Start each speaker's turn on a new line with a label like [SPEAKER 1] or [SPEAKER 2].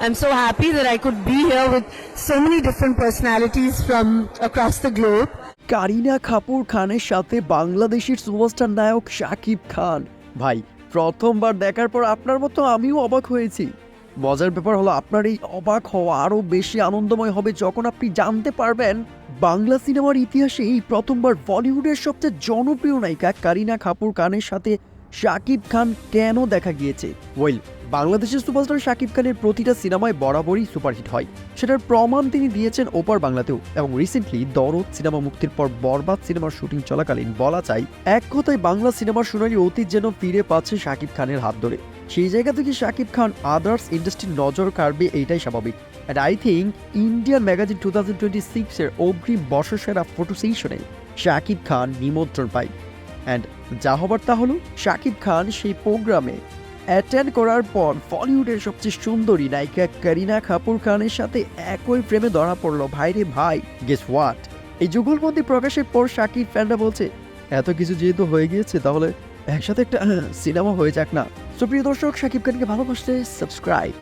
[SPEAKER 1] I'm so happy that I could be here with so many different personalities from across the globe.
[SPEAKER 2] Kareena Kapoor খানের সাথে বাংলাদেশের superstar নায়ক শাকিব খান ভাই, প্রথমবার দেখার পর আপনার মতো আমিও অবাক হয়েছি মজার ব্যাপার হলো আপনার এই অবাক হওয়া আরও বেশি আনন্দময় হবে যখন আপনি জানতে পারবেন, বাংলা সিনেমার ইতিহাসে এই প্রথমবার বলিউডের সবচেয়ে জনপ্রিয় নায়িকা কারিনা কাপুর খানের সাথে শাকিব খান কেন দেখা গিয়েছে? ওয়েল বাংলাদেশের সুপারস্টার শাকিব খানের প্রতিটা সিনেমায় বরাবরই সুপারহিট হয়। সেটার প্রমাণ তিনি দিয়েছেন ওপার বাংলাতেও এবং রিসেন্টলি দরদ সিনেমা মুক্তির পর বরবাদ সিনেমার শুটিং চলাকালীন বলা চাই, এক কথায় বাংলা সিনেমার সোনালি অতীত যেন ফিরে পাচ্ছে শাকিব খানের হাত ধরে। সেই জায়গা থেকে শাকিব খান আদার্স ইন্ডাস্ট্রির নজর কাড়বে এইটাই স্বাভাবিক। And I think Indian magazine two thousand twenty সিক্সের অগ্রিম বর্ষসেরা ফটো সেশনে শাকিব খান নিমন্ত্রণ পায়। অ্যান্ড যা হবার তা হলো, শাকিব খান সেই প্রোগ্রামে অ্যাটেন্ড করার পর বলিউডের সবচেয়ে সুন্দরী নায়িকা করিনা কাপুর খানের সাথে একই প্রেমে ধরা পড়ল ভাইরে ভাই গেস হোয়াট এই যুগলবন্দি প্রকাশের পর শাকিব ফ্যানরা বলছে, এত কিছু যেহেতু হয়ে গিয়েছে, তাহলে একসাথে একটা সিনেমা হয়ে যাক না। সুপ্রিয় দর্শক, শাকিব খানকে ভালোবাসতে সাবস্ক্রাইব